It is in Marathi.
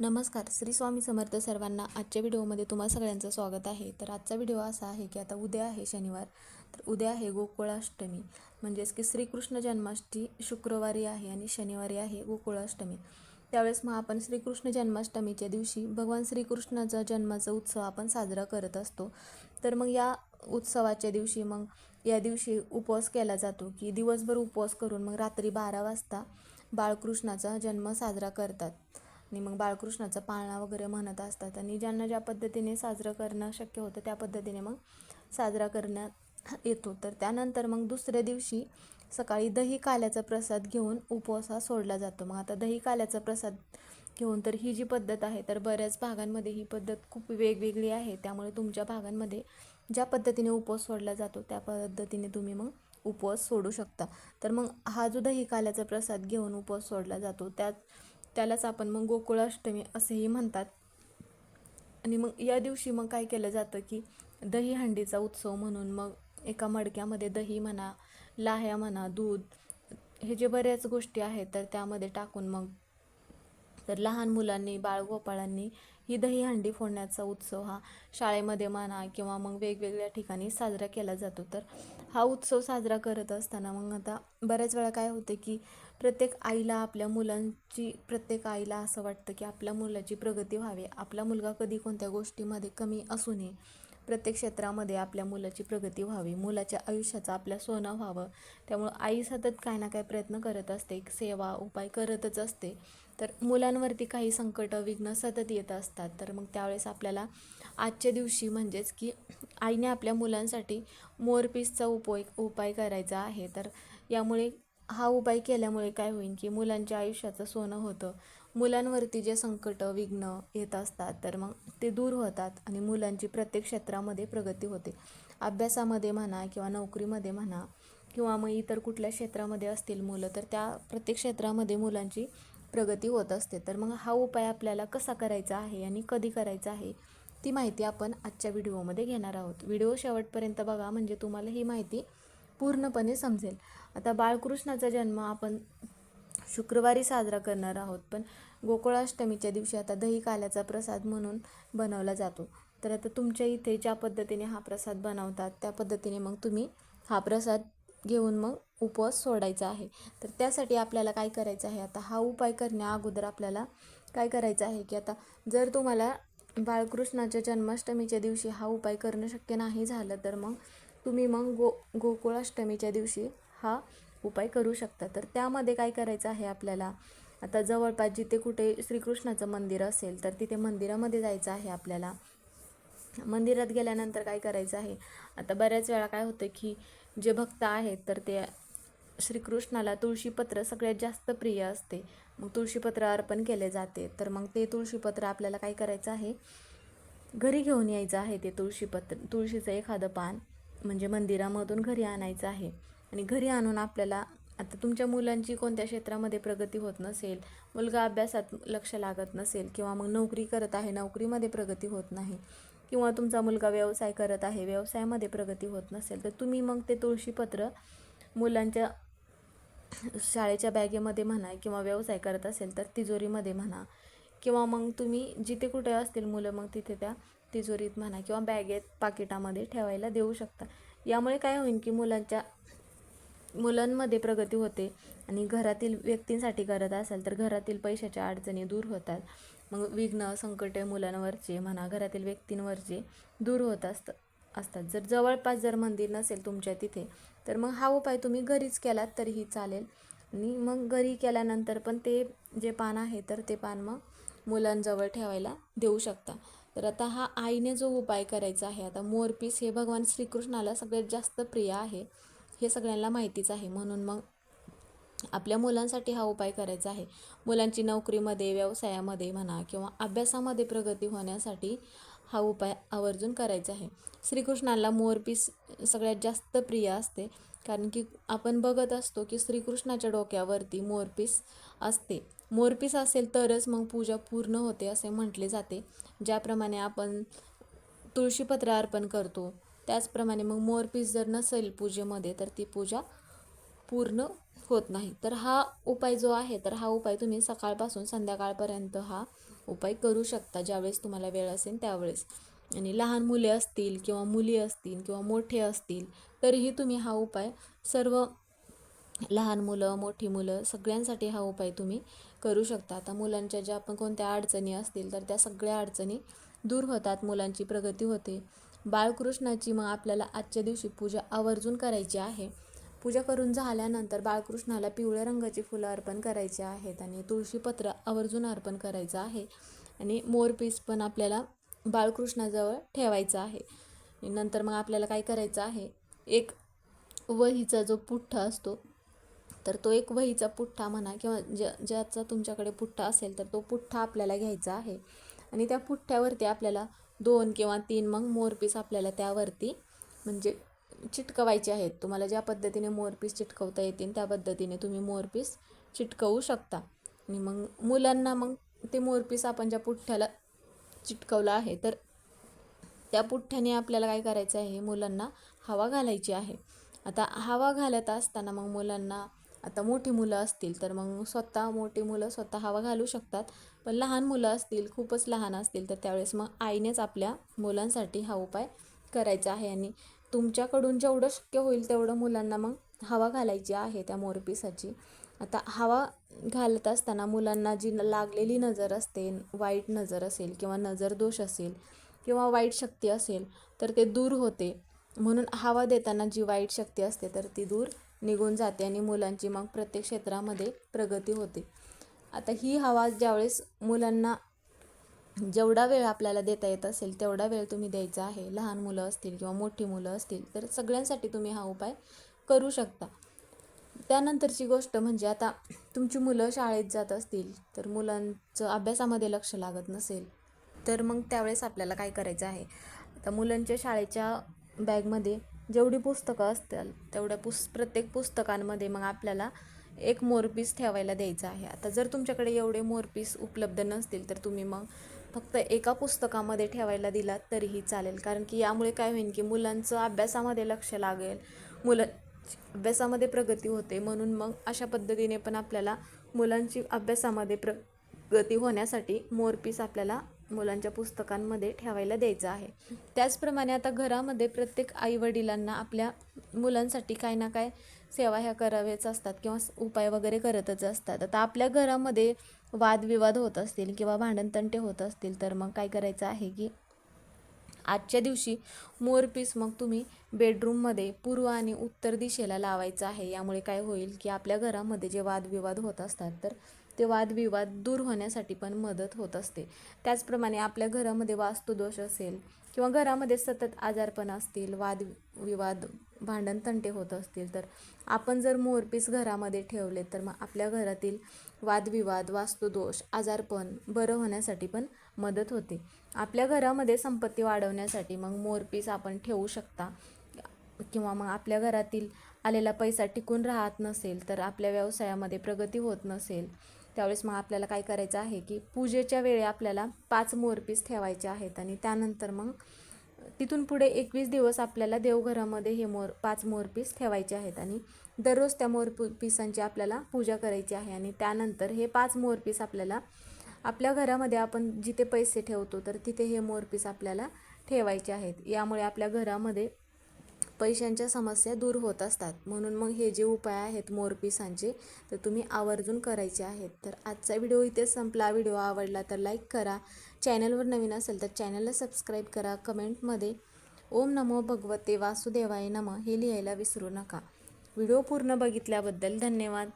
नमस्कार श्री स्वामी समर्थ सर्वांना आजच्या व्हिडिओमध्ये तुम्हा सगळ्यांचं स्वागत आहे. तर आजचा व्हिडिओ असा आहे की आता उद्या आहे शनिवार. तर उद्या आहे गोकुळाष्टमी. म्हणजेच की श्रीकृष्ण जन्माष्टमी शुक्रवारी आहे आणि शनिवारी आहे गोकुळाष्टमी. त्यावेळेस मग आपण श्रीकृष्ण जन्माष्टमीच्या दिवशी भगवान श्रीकृष्णाचा जन्माचा उत्सव आपण साजरा करत असतो. तर मग या उत्सवाच्या दिवशी मग या दिवशी उपवास केला जातो की दिवसभर उपवास करून मग रात्री बारा वाजता बाळकृष्णाचा जन्म साजरा करतात. आणि मग बाळकृष्णाचा पाळणा वगैरे म्हणत असतात. आणि ज्यांना ज्या पद्धतीने साजरं करणं शक्य होतं त्या पद्धतीने मग साजरा करण्यात येतो. तर त्यानंतर मग दुसऱ्या दिवशी सकाळी दही काल्याचा प्रसाद घेऊन उपवास हा सोडला जातो. मग आता दही काल्याचा प्रसाद घेऊन तर ही जी पद्धत आहे तर बऱ्याच भागांमध्ये ही पद्धत खूप वेगवेगळी आहे. त्यामुळे तुमच्या भागांमध्ये ज्या पद्धतीने उपवास सोडला जातो त्या पद्धतीने तुम्ही मग उपवास सोडू शकता. तर मग हा जो दही काल्याचा प्रसाद घेऊन उपवास सोडला जातो त्यात त्यालाच आपण मग गोकुळाष्टमी असेही म्हणतात. आणि मग या दिवशी मग काय केलं जातं की दही हंडीचा उत्सव म्हणून मग एका मडक्यामध्ये दही म्हणा लाह्या म्हणा दूध हे जे बऱ्याच गोष्टी आहेत तर त्यामध्ये टाकून मग तर लहान मुलांनी बाळगोपाळांनी ही दहीहंडी फोडण्याचा उत्सव हा शाळेमध्ये म्हणा किंवा मग वेगवेगळ्या ठिकाणी साजरा केला जातो. तर हा उत्सव साजरा करत असताना मग आता बऱ्याच वेळा काय होते की प्रत्येक आईला आपल्या मुलांची प्रत्येक आईला असं वाटतं की आपल्या मुलाची प्रगती व्हावी. आपला मुलगा कधी कोणत्या गोष्टीमध्ये कमी असू नये. प्रत्येक क्षेत्रामध्ये आपल्या मुलाची प्रगती व्हावी. मुलाच्या आयुष्याचं आपल्या सोनं व्हावं. त्यामुळं आई सतत काय ना काय प्रयत्न करत असते. सेवा उपाय करतच असते. तर मुलांवरती काही संकट विघ्न सतत येत असतात. तर मग त्यावेळेस आपल्याला आजच्या दिवशी म्हणजेच की आईने आपल्या मुलांसाठी मोरपीसचा उपाय उपाय करायचा आहे. तर यामुळे हा उपाय केल्यामुळे काय होईल की मुलांच्या आयुष्याचं सोनं होतं. मुलांवरती जे संकट विघ्न येत असतात तर मग ते दूर होतात आणि मुलांची प्रत्येक क्षेत्रामध्ये प्रगती होते. अभ्यासामध्ये म्हणा किंवा नोकरीमध्ये म्हणा किंवा मग इतर कुठल्या क्षेत्रामध्ये असतील मुलं तर त्या प्रत्येक क्षेत्रामध्ये मुलांची प्रगती होत असते. तर मग हा उपाय आपल्याला कसा करायचा आहे आणि कधी करायचा आहे ती माहिती आपण आजच्या व्हिडिओमध्ये घेणार आहोत. व्हिडिओ शेवटपर्यंत बघा म्हणजे तुम्हाला ही माहिती पूर्णपणे समजेल. आता बाळकृष्णाचा जन्म आपण शुक्रवारी साजरा करणार आहोत पण गोकुळाष्टमीच्या दिवशी आता दही काल्याचा प्रसाद म्हणून बनवला जातो. तर आता तुमच्या इथे ज्या पद्धतीने हा प्रसाद बनवतात त्या पद्धतीने मग तुम्ही हा प्रसाद घेऊन मग उपवास सोडायचा आहे. तर त्यासाठी आपल्याला काय करायचं आहे? आता हा उपाय करण्या अगोदर आपल्याला काय करायचं आहे की आता जर तुम्हाला बाळकृष्णाच्या जन्माष्टमीच्या दिवशी हा उपाय करणं शक्य नाही झालं तर मग तुम्ही मग गो गोकुळाष्टमीच्या दिवशी हा उपाय करू शकता. तर त्यामध्ये काय करायचं आहे आपल्याला? आता जवळपास जिथे कुठे श्रीकृष्णाचं मंदिर असेल तर तिथे मंदिरामध्ये जायचं आहे आपल्याला. मंदिरात गेल्यानंतर काय करायचं आहे? आता बऱ्याच वेळा काय होतं की जे भक्त आहेत तर ते श्रीकृष्णाला तुळशीपत्र सगळ्यात जास्त प्रिय असते. मग तुळशीपत्र अर्पण केले जाते. तर मग ते तुळशीपत्र आपल्याला काय करायचं आहे? घरी घेऊन यायचं आहे ते तुळशीपत्र तुळशीचं एखादं पान म्हणजे मंदिरामधून घरी आणायचं आहे. आणि घरी आणून आपल्याला आता तुमच्या मुलांची कोणत्या क्षेत्रामध्ये प्रगती होत नसेल मुलगा अभ्यासात लक्ष लागत नसेल किंवा मग नोकरी करत आहे नोकरीमध्ये प्रगती होत नाही किंवा तुमचा मुलगा व्यवसाय करत आहे व्यवसायामध्ये प्रगती होत नसेल तर तुम्ही मग ते तुळशीपत्र मुलांच्या शाळेच्या बॅगेमध्ये म्हणा किंवा व्यवसाय करत असेल तर तिजोरीमध्ये म्हणा. किंवा मग तुम्ही जिथे कुठे असतील मुलं मग तिथे त्या तिजोरीत म्हणा किंवा बॅगेत पाकिटामध्ये ठेवायला देऊ शकता. यामुळे काय होईल की मुलांच्या मुलांमध्ये प्रगती होते आणि घरातील व्यक्तींसाठी करत असाल तर घरातील पैशाच्या अडचणी दूर होतात. मग विघ्न संकटे मुलांवरचे म्हणा घरातील व्यक्तींवरचे दूर होत असतं असतात. जर जवळपास जर मंदिर नसेल तुमच्या तिथे तर मग हा उपाय तुम्ही घरीच केलात तरीही चालेल. आणि मग घरी केल्यानंतर पण ते जे पान आहे तर ते पान मग मुलांजवळ ठेवायला देऊ शकता. तर आता हा आईने जो उपाय करायचा आहे आता मोरपीस हे भगवान श्रीकृष्णाला सगळ्यात जास्त प्रिय आहे हे सगळ्यांना माहितीच आहे. म्हणून मग आपल्या मुलांसाठी हा उपाय करायचा आहे. मुलांची नोकरीमध्ये व्यवसायामध्ये म्हणा किंवा अभ्यासामध्ये प्रगती होण्यासाठी हा उपाय आवर्जून करायचा आहे. श्रीकृष्णाला मोरपीस सगळ्यात जास्त प्रिय असते. कारण की आपण बघत असतो की श्रीकृष्णाच्या डोक्यावरती मोरपीस असते. मोरपीस असेल तरच मग पूजा पूर्ण होते असे म्हटले जाते. ज्याप्रमाणे आपण तुळशीपत्र अर्पण करतो त्याचप्रमाणे मग मोरपीस जर नसेल पूजेमध्ये तर ती पूजा पूर्ण होत नाही. तर हा उपाय जो आहे तर हा उपाय तुम्ही सकाळपासून संध्याकाळपर्यंत हा उपाय करू शकता ज्यावेळेस तुम्हाला वेळ असेल त्यावेळेस. आणि लहान मुले असतील किंवा मुली असतील किंवा मोठे असतील तरीही तुम्ही हा उपाय सर्व लहान मुलं मोठी मुलं सगळ्यांसाठी हा उपाय तुम्ही करू शकता. आता मुलांच्या ज्या आपण कोणत्या अडचणी असतील तर त्या सगळ्या अडचणी दूर होतात मुलांची प्रगती होते. बाळकृष्णाची मग आपल्याला आजच्या दिवशी पूजा आवर्जून करायची आहे. पूजा करून झाल्यानंतर बाळकृष्णाला पिवळ्या रंगाची फुलं अर्पण करायची आहेत आणि तुळशीपत्र आवर्जून अर्पण करायचं आहे. आणि मोरपीस पण आपल्याला बाळकृष्णाजवळ ठेवायचं आहे. नंतर मग आपल्याला काय करायचं आहे? एक वहीचा जो पुठ्ठा असतो तर तो एक वहीचा पुठ्ठा म्हणा किंवा ज्या ज्याचा तुमच्याकडे पुठ्ठा असेल तर तो पुठ्ठा आपल्याला घ्यायचा आहे. आणि त्या पुठ्ठ्यावरती आपल्याला दोन किंवा तीन मग मोरपीस आपल्याला त्यावरती म्हणजे चिटकवायचे आहेत. तुम्हाला ज्या पद्धतीने मोरपीस चिटकवता येतील त्या पद्धतीने तुम्ही मोरपीस चिटकवू शकता. आणि मग मुलांना मग ते मोरपीस आपण ज्या पुठ्ठ्याला चिटकवलं आहे तर त्या पुठ्ठ्याने आपल्याला काय करायचं आहे मुलांना हवा घालायची आहे. आता हवा घालत असताना मग मुलांना आता मोठी मुलं असतील तर मग स्वतः मोठी मुलं स्वतः हवा घालू शकतात. पण लहान मुलं असतील खूपच लहान असतील तर त्यावेळेस मग आईनेच आपल्या मुलांसाठी हा उपाय करायचा आहे. आणि तुमच्याकडून जेवढं शक्य होईल तेवढं मुलांना मग हवा घालायची आहे त्या मोरपिसाची. आता हवा घालत असताना मुलांना जी लागलेली नजर असते वाईट नजर असेल किंवा नजर दोष असेल किंवा वाईट शक्ती असेल तर ते दूर होते. म्हणून हवा देताना जी वाईट शक्ती असते तर ती दूर निघून जाते आणि मुलांची मग प्रत्येक क्षेत्रामध्ये प्रगती होते. आता ही हवा ज्यावेळेस मुलांना जेवढा वेळ आपल्याला देता येत असेल तेवढा वेळ तुम्ही द्यायचा आहे. लहान मुलं असतील किंवा मोठी मुलं असतील तर सगळ्यांसाठी तुम्ही हा उपाय करू शकता. त्यानंतरची गोष्ट म्हणजे आता तुमची मुलं शाळेत जात असतील तर मुलांचं अभ्यासामध्ये लक्ष लागत नसेल तर मग त्यावेळेस आपल्याला काय करायचं आहे? आता मुलांच्या शाळेच्या बॅगमध्ये जेवढी पुस्तकं असतील तेवढ्या पुस प्रत्येक पुस्तकांमध्ये मग आपल्याला एक मोरपीस ठेवायला द्यायचं आहे. आता जर तुमच्याकडे एवढे मोरपीस उपलब्ध नसतील तर तुम्ही मग फक्त एका पुस्तकामध्ये ठेवायला दिलात तरीही चालेल. कारण की यामुळे काय होईल की मुलांचं अभ्यासामध्ये लक्ष लागेल. मुलं अभ्यासामध्ये प्रगती होते. म्हणून मग अशा पद्धतीने पण आपल्याला मुलांची अभ्यासामध्ये प्रगती होण्यासाठी मोरपीस आपल्याला मुलांच्या पुस्तकांमध्ये ठेवायला द्यायचं आहे. त्याचप्रमाणे आता घरामध्ये प्रत्येक आईवडिलांना आपल्या मुलांसाठी काय ना काय सेवा ह्या कराव्याच असतात किंवा उपाय वगैरे करतच असतात. आता आपल्या घरामध्ये वादविवाद होत असतील किंवा भांडणतंटे होत असतील तर मग काय करायचं आहे की आजच्या दिवशी मोरपीस मग तुम्ही बेडरूममध्ये पूर्व आणि उत्तर दिशेला लावायचं आहे. यामुळे काय होईल की आपल्या घरामध्ये जे वादविवाद होत असतात तर ते वादविवाद दूर होण्यासाठी पण मदत होत असते. त्याचप्रमाणे आपल्या घरामध्ये वास्तुदोष असेल किंवा घरामध्ये सतत आजारपण असतील वादविवाद भांडणतंटे होत असतील तर. आपण जर मोरपीस घरामध्ये ठेवले तर मग आपल्या घरातील वादविवाद वास्तुदोष आजारपण बरं होण्यासाठी पण मदत होते. आपल्या घरामध्ये संपत्ती वाढवण्यासाठी मग मोरपीस आपण ठेवू शकता. किंवा मग आपल्या घरातील आलेला पैसा टिकून राहत नसेल तर आपल्या व्यवसायामध्ये प्रगती होत नसेल त्यावेळेस मग आपल्याला काय करायचं आहे की पूजेच्या वेळी आपल्याला पाच मोरपीस ठेवायचे आहेत आणि त्यानंतर मग तिथून पुढे एकवीस दिवस आपल्याला देवघरामध्ये हे मोर पाच मोरपीस ठेवायचे आहेत आणि दररोज त्या मोर पिसांची आपल्याला पूजा करायची आहे आणि त्यानंतर हे पाच मोरपीस आपल्याला आपल्या घरामध्ये आपण जिथे पैसे ठेवतो तर तिथे हे मोरपीस आपल्याला ठेवायचे आहेत. यामुळे आपल्या घरामध्ये पैशांच्या समस्या दूर होत असतात. म्हणून मग हे जे उपाय आहेत मोरपिसांचे तर तुम्ही आवर्जून करायचे आहेत. तर आजचा व्हिडिओ इथेच संपला. व्हिडिओ आवडला तर लाईक करा. चॅनलवर नवीन असेल तर चॅनलला सबस्क्राईब करा. कमेंटमध्ये ओम नमो भगवते वासुदेवाय नम हे लिहायला विसरू नका. व्हिडिओ पूर्ण बघितल्याबद्दल धन्यवाद.